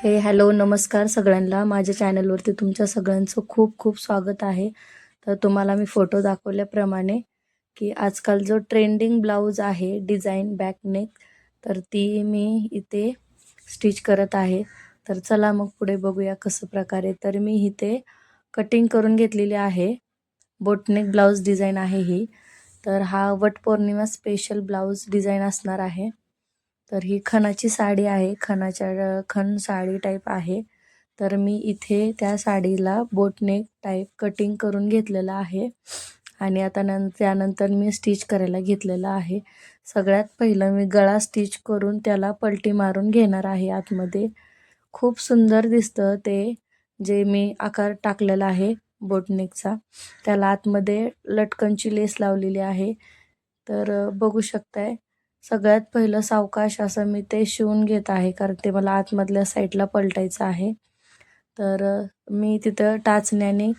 हे हॅलो नमस्कार सगळ्यांना. माझ्या चॅनलवरती तुमच्या सगळ्यांचं खूप खूप स्वागत आहे. तर तुम्हाला मी फोटो दाखवल्याप्रमाणे की आजकाल जो ट्रेंडिंग ब्लाऊज आहे डिझाईन बॅकनेक तर ती मी इथे स्टिच करत आहे. तर चला मग पुढे बघूया कसं प्रकारे. तर मी इथे कटिंग करून घेतलेली आहे. बोटनेक ब्लाऊज डिझाईन आहे ही. तर हा वटपौर्णिमा स्पेशल ब्लाऊज डिझाईन असणार आहे. तर ही खणाची साडी आहे. खणाच्या खण साडी टाईप आहे. तर मी इथे त्या साडीला बोटनेक टाईप कटिंग करून घेतलेलं आहे. आणि आता नं त्यानंतर मी स्टिच करायला घेतलेलं आहे. सगळ्यात पहिलं मी गळा स्टिच करून त्याला पलटी मारून घेणार आहे आतमध्ये. खूप सुंदर दिसतं ते जे मी आकार टाकलेला आहे बोटनेकचा त्याला आतमध्ये लटकनची लेस लावलेली आहे. तर बघू शकताय सगळ्यात पहिलं सावकाश असं मी ते शिवून घेत आहे कारण ते मला आतमधल्या साईडला पलटायचं आहे. तर मी तिथं टाचण्याने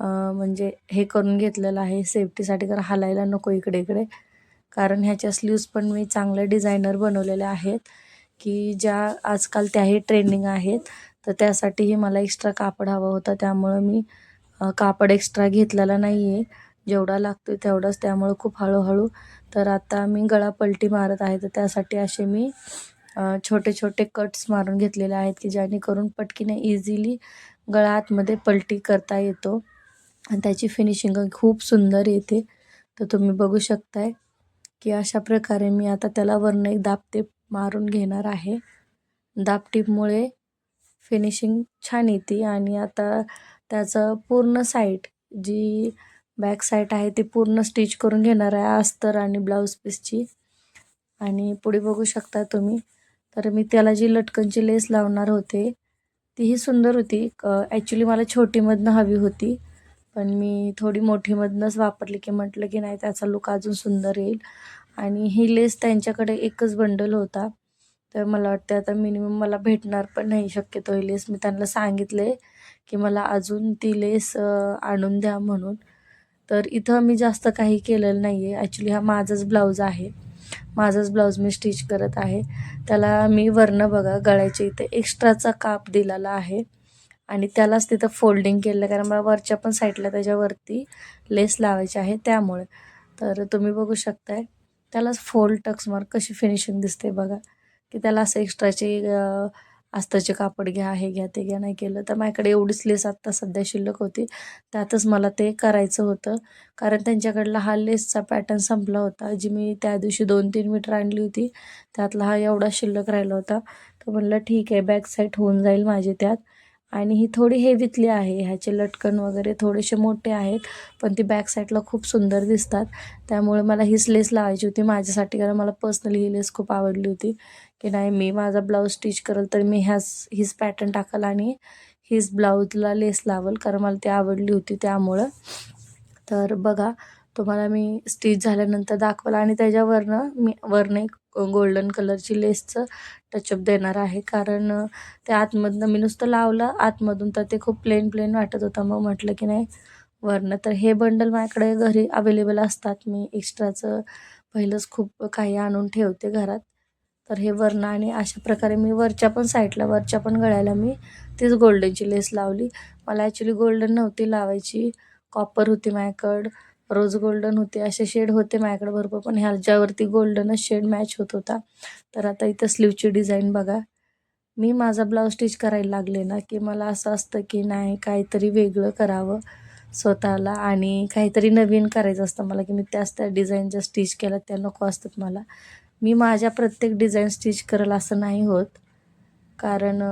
म्हणजे हे करून घेतलेलं आहे सेफ्टीसाठी तर हालायला नको इकडे इकडे कारण ह्याच्या स्लीव्स पण मी चांगले डिझायनर बनवलेले आहेत की ज्या आजकाल त्याही ट्रेंडिंग आहेत. तर त्यासाठीही मला एक्स्ट्रा कापड हवं होतं त्यामुळं मी कापड एक्स्ट्रा घेतलेला नाही आहे जेवढा लागतो तेवढंच त्यामुळं खूप हळूहळू. तर आता मी गळा पलटी मारत आहे तर त्यासाठी असे मी छोटे छोटे कट्स मारून घेतलेले आहेत की जेणेकरून पटकीने इझिली गळा आतमध्ये पलटी करता येतो. आणि त्याची फिनिशिंग खूप सुंदर येते. तर तुम्ही बघू शकताय की अशा प्रकारे मी आता त्याला वरनं एक दाबटेप मारून घेणार आहे. दाबटीपमुळे फिनिशिंग छान येते आणि आता त्याचं पूर्ण साईट जी बॅक साईड आहे ती पूर्ण स्टिच करून घेणार आहे अस्तर आणि ब्लाऊज पीसची. आणि पुढे बघू शकता तुम्ही. तर मी त्याला जी लटकनची लेस लावणार होते तीही सुंदर होती. ॲक्च्युली मला छोटीमधनं हवी होती पण मी थोडी मोठीमधनंच वापरली की म्हटलं की नाही त्याचा लुक अजून सुंदर येईल. आणि ही लेस त्यांच्याकडे एकच बंडल होता. तर मला वाटते आता मिनिमम मला भेटणार पण नाही शक्यतो ही लेस. मी त्यांना सांगितले की मला अजून ती लेस आणून द्या म्हणून. तर इथं मी जास्त काही केलेलं नाही आहे ॲक्च्युली हा माझाच ब्लाऊज आहे. माझाच ब्लाऊज मी स्टिच करत आहे. त्याला मी वरनं बघा गळ्याच्या इथे एक्स्ट्राचा काप दिलेला आहे. आणि त्यालाच तिथं फोल्डिंग केलं कारण मला वरच्या पण साईडला त्याच्यावरती लेस लावायची आहे त्यामुळे. तर तुम्ही बघू शकताय. त्यालाच फोल्ड टक्स मार्क कशी फिनिशिंग दिसते बघा. की त्याला असं एक्स्ट्राची आस्ताचे कापड घ्या हे घ्या ते घ्या नाही केलं तर माझ्याकडे एवढीच लेस आत्ता सध्या शिल्लक होती. त्यातच मला ते करायचं होतं. कारण त्यांच्याकडला हा लेसचा पॅटर्न संपला होता. जी मी त्या दिवशी दोन तीन मीटर आणली होती त्यातला हा एवढा शिल्लक राहिला होता. तर म्हणलं ठीक आहे बॅक साईड होऊन जाईल माझे त्यात. आणि ही थोडी हेवीतली आहे. ह्याचे लटकन वगैरे थोडेसे मोठे आहेत पण ती बॅक साईडला खूप सुंदर दिसतात. त्यामुळे मला हीच लेस लावायची होती. माझ्यासाठी कारण मला पर्सनली ही लेस खूप आवडली होती. की नाही मी माझा ब्लाऊज स्टिच करेल तर मी ह्याच हीच पॅटर्न टाकाल आणि हीच ब्लाऊजला लेस लावल कारण मला ती आवडली होती त्यामुळं. तर बघा तुम्हाला मी स्टिच झाल्यानंतर दाखवलं आणि त्याच्यावरनं मी वरनं एक गोल्डन कलरची लेसचं टचअप देणार आहे. कारण ते आतमधनं मी नुसतं लावलं आतमधून तर ते खूप प्लेन प्लेन वाटत होतं. मग म्हटलं की नाही वरनं तर हे बंडल माझ्याकडे घरी अवेलेबल असतात. मी एक्स्ट्राचं पहिलंच खूप काही आणून ठेवते घरात. तर हे वरणं आणि अशा प्रकारे मी वरच्या पण साईडला वरच्या पण गळ्याला मी तीच गोल्डनची लेस लावली. मला ॲक्च्युली गोल्डन नव्हती लावायची. कॉपर होती माझ्याकडं. रोज गोल्डन होते असे शेड होते माझ्याकडे भरपूर पण ह्याच्यावरती गोल्डनच शेड मॅच होत होता. तर आता इथं स्लीवची डिझाईन बघा. मी माझा ब्लाऊज स्टिच करायला लागले ना की मला असं असतं की नाही काहीतरी वेगळं करावं स्वतःला आणि काहीतरी नवीन करायचं असतं मला की मी त्याच त्या डिझाईनच्या स्टिच केल्या त्या नको असतात मला. मी माझ्या प्रत्येक डिझाईन स्टिच करेल असं नाही होत. कारण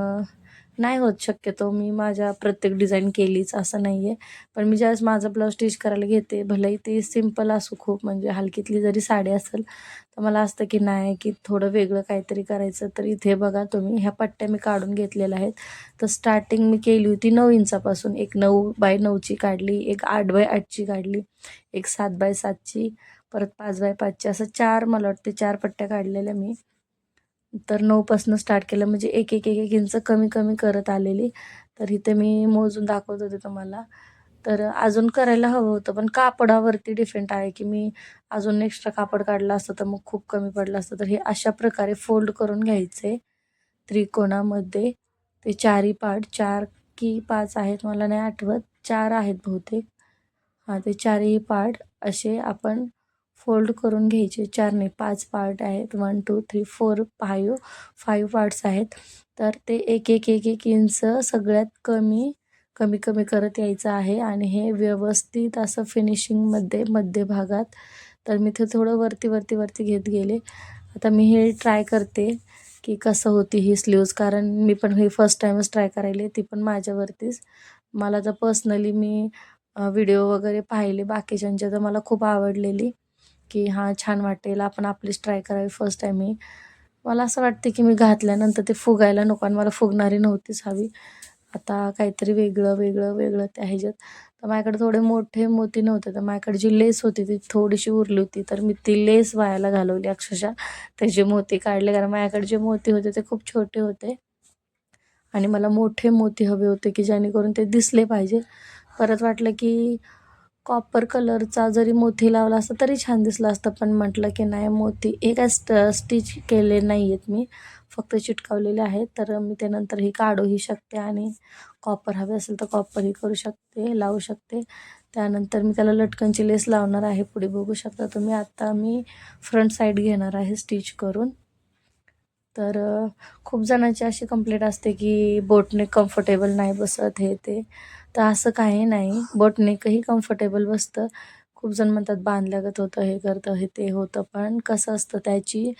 नाही होत शक्यतो. मी माझ्या प्रत्येक डिझाईन केलीच असं नाही आहे पण मी ज्यावेळेस माझं ब्लाऊज स्टिच करायला घेते भलेही ते सिंपल असू खूप म्हणजे हलकीतली जरी साडी असेल तर मला असतं की नाही की थोडं वेगळं काहीतरी करायचं. तर इथे बघा तुम्ही ह्या पट्ट्या मी काढून घेतलेल्या आहेत. तर स्टार्टिंग मी केली होती नऊ इंचापासून. एक नऊ बाय नऊची काढली एक आठ बाय आठची काढली एक सात बाय सातची परत पाच बाय पाचची असं चार मला वाटते चार पट्ट्या काढलेल्या मी. तर नऊपासून स्टार्ट केलं. म्हणजे एक एक एक एक इंच कमी कमी करत आलेली. तर इथे मी मोजून दाखवत होते तुम्हाला. तर अजून करायला हवं होतं पण कापडावरती डिफेंट आहे की मी अजून एक्स्ट्रा कापड काढलं असतं तर मग खूप कमी पडलं असतं. तर हे अशा प्रकारे फोल्ड करून घ्यायचे त्रिकोणामध्ये. ते चारही पार्ट चार की पाच आहेत मला नाही आठवत. चार आहेत बहुतेक. हां ते चारही पार्ट असे आपण फोल्ड करून घ्यायचे. चार नाही पाच पार्ट आहेत. One two three four five five parts आहेत. तर ते एक एक एक एक इंच सगळ्यात कमी कमी कमी करत यायचं आहे. आणि हे व्यवस्थित असं फिनिशिंगमध्ये मध्यभागात तर मी ते थोडं वरती वरती वरती घेत गेले. आता मी हे ट्राय करते की कसं होती ही स्लीव्ज कारण मी पण हे फर्स्ट टाईमच ट्राय करायले ती पण माझ्यावरतीच. मला तर पर्सनली मी व्हिडिओ वगैरे पाहिले. बाकीच्यांच्या तर मला खूप आवडलेली. की हां छान वाटेल आपण आपलीच ट्राय करावी फर्स्ट टाईम मी मला असं वाटते की मी घातल्यानंतर ते फुगायला नको आणि मला फुगणारी नव्हतीच हवी. आता काहीतरी वेगळं वेगळं वेगळं त्या ह्याच्यात. तर माझ्याकडे थोडे मोठे मोती नव्हते तर माझ्याकडे जी लेस होती ती थोडीशी उरली होती तर मी ती लेस वायाला घालवली अक्षरशः. त्याचे मोती काढले कारण माझ्याकडे जे मोती होते ते खूप छोटे होते. आणि मला मोठे मोती हवे होते की जेणेकरून ते दिसले पाहिजे. परत वाटलं की कॉपर कलरचा जरी मोती लावला असता तरी छान दिसलं असतं पण म्हटलं की नाही मोती हे काय स्ट स्टिच केले नाही आहेत मी. फक्त चिटकावलेले आहेत. तर मी ते नंतर ही काढूही शकते आणि कॉपर हवे असेल तर कॉपरही करू शकते लावू शकते. त्यानंतर मी त्याला लटकनची लेस लावणार आहे. पुढे बघू शकता तुम्ही. आत्ता मी फ्रंट साईड घेणार आहे स्टिच करून. तर खूप जणांची अशी कंप्लेंट असते की बोटने कम्फर्टेबल नाही बसत हे ते. तर असं काही नाही. बोटनेकही कम्फर्टेबल बसतं. खूप जण म्हणतात बांधल्यागत होतं हे करतं हे ते होतं. पण कसं असतं त्याची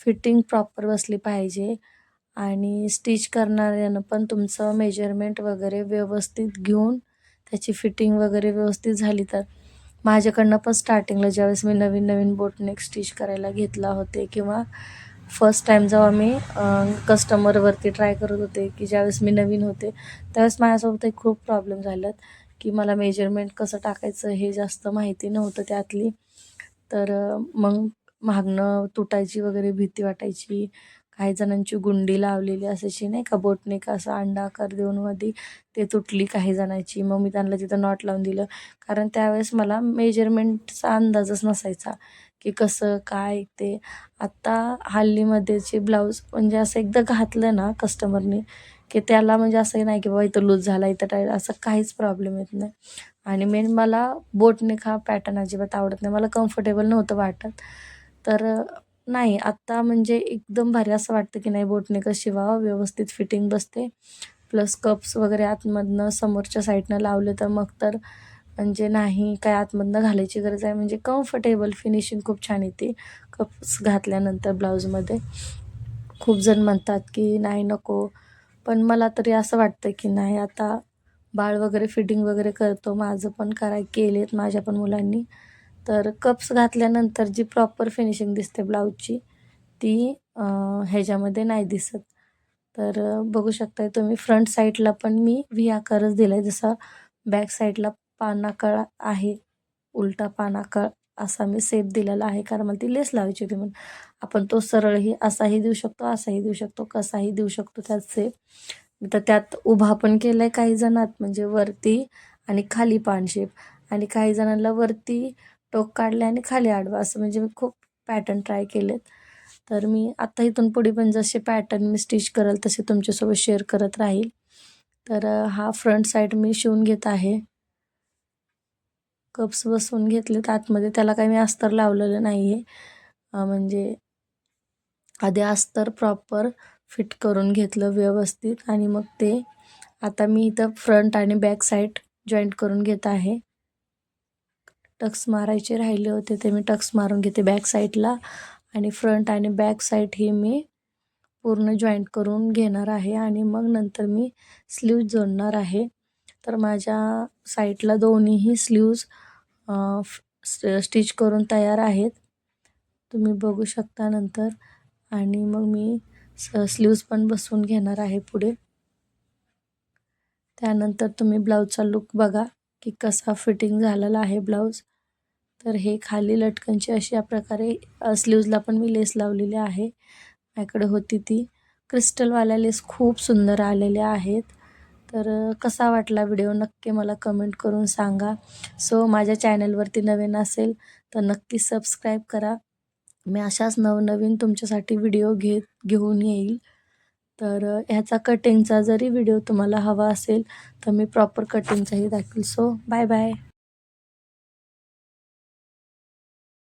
फिटिंग प्रॉपर बसली पाहिजे आणि स्टिच करणाऱ्यानं पण तुमचं मेजरमेंट वगैरे व्यवस्थित घेऊन त्याची फिटिंग वगैरे व्यवस्थित झाली तर. माझ्याकडनं पण स्टार्टिंगला ज्यावेळेस मी नवीन नवीन बोटनेक स्टिच करायला घेतला होते किंवा फर्स्ट टाईम जेव्हा मी कस्टमरवरती ट्राय करत होते की ज्यावेळेस मी नवीन होते त्यावेळेस माझ्यासोबत एक खूप प्रॉब्लेम झाल्यात की मला मेजरमेंट कसं टाकायचं हे जास्त माहिती नव्हतं त्यातली. तर मग मागणं तुटायची वगैरे भीती वाटायची. काही जणांची गुंडी लावलेली असायची नाही का? बोटने का असं अंडा आकार देऊन मध्ये ते तुटली काही जणांची. मग मी त्यांना तिथं नॉट लावून दिलं. कारण त्यावेळेस मला मेजरमेंटचा अंदाजच नसायचा की कसं काय ते. आत्ता हल्लीमध्येचे ब्लाऊज म्हणजे असं एकदा घातलं ना कस्टमरने की त्याला म्हणजे असंही नाही की बाबा इथं लूज झाला इथं टाईट असं काहीच प्रॉब्लेम येत नाही. आणि मेन मला बोटने हा पॅटर्न अजिबात आवडत नाही. मला कम्फर्टेबल नव्हतं वाटत. तर नाही आत्ता म्हणजे एकदम भारी असं वाटतं की नाही बोटनेकच शिवावं व्यवस्थित फिटिंग बसते. प्लस कप्स वगैरे आतमधनं समोरच्या साईडनं लावले तर मग तर म्हणजे नाही काय आतमधनं घालायची गरज आहे. म्हणजे कम्फर्टेबल फिनिशिंग खूप छान येते. कप्स घातल्यानंतर ब्लाऊजमध्ये. खूप जण म्हणतात की नाही नको. पण मला तरी असं वाटतं की नाही आता बाळ वगैरे फिटिंग वगैरे करतो. माझं पण कराय केलेत माझ्या पण मुलांनी. तर कप्स घातल्यानंतर जी प्रॉपर फिनिशिंग दिसते ब्लाऊजची ती ह्याच्यामध्ये नाही दिसत. तर बघू शकताय तुम्ही फ्रंट साईडला पण मी व्ही आकारच दिला आहे जसा बॅक साईडला पानाकळ आहे उलटा पानाकळ असा मी सेप दिलेला आहे. कारण मला ती लेस लावायची होती म्हणून. आपण तो सरळही असाही देऊ शकतो असाही देऊ शकतो कसाही देऊ शकतो त्यात सेप तर त्यात उभा पण केला आहे काही जणात. म्हणजे वरती आणि खाली पान शेप आणि काही जणांना वरती टोक काढले आणि खाली आडवा. असं म्हणजे मी खूप पॅटर्न ट्राय केलेत. तर मी आत्ता इथून पुढे पण जसे पॅटर्न मी स्टिच करेल तसे तुमच्यासोबत शेअर करत राहील. तर हा फ्रंट साईड मी शिवून घेत आहे. कप्स बसवून घेतलेत आतमध्ये. त्याला काही मी अस्तर लावलेलं नाही आहे म्हणजे आधी अस्तर प्रॉपर फिट करून घेतलं व्यवस्थित. आणि मग ते आता मी इथं फ्रंट आणि बॅक साईड जॉईंट करून घेत आहे. टक्स मारायचे राहिले होते ते मी टक्स मारून घेते बॅक साईडला. आणि फ्रंट आणि बॅक साईड हे मी पूर्ण जॉईंट करून घेणार आहे. आणि मग नंतर मी स्लीव जोडणार आहे. तर माझ्या साईडला दोन्हीही स्लीव्ज स्टिच करून तयार आहेत. तुम्ही बघू शकता नंतर. आणि मग मी स स्लीव्ज पण बसवून घेणार आहे पुढे. त्यानंतर तुम्ही ब्लाऊजचा लुक बघा. की कसा फिटिंग झालेला आहे ब्लाऊज. तर हे खाली लटकनची अशा प्रकारे स्लीव्जला पण मी लेस लावलेली आहे. माझ्याकडे होती ती. क्रिस्टलवाल्या लेस खूप सुंदर आलेल्या आहेत. तर कसा वाटला व्हिडिओ नक्की मला कमेंट करून सांगा. सो माझ्या चॅनलवरती नवीन असेल तर नक्की सबस्क्राईब करा. मी अशाच नवनवीन तुमच्यासाठी व्हिडिओ घेत घेऊन येईल. तर ह्याचा कटिंगचा जरी व्हिडिओ तुम्हाला हवा असेल तर मी प्रॉपर कटिंगचाही दाखवेल. So bye bye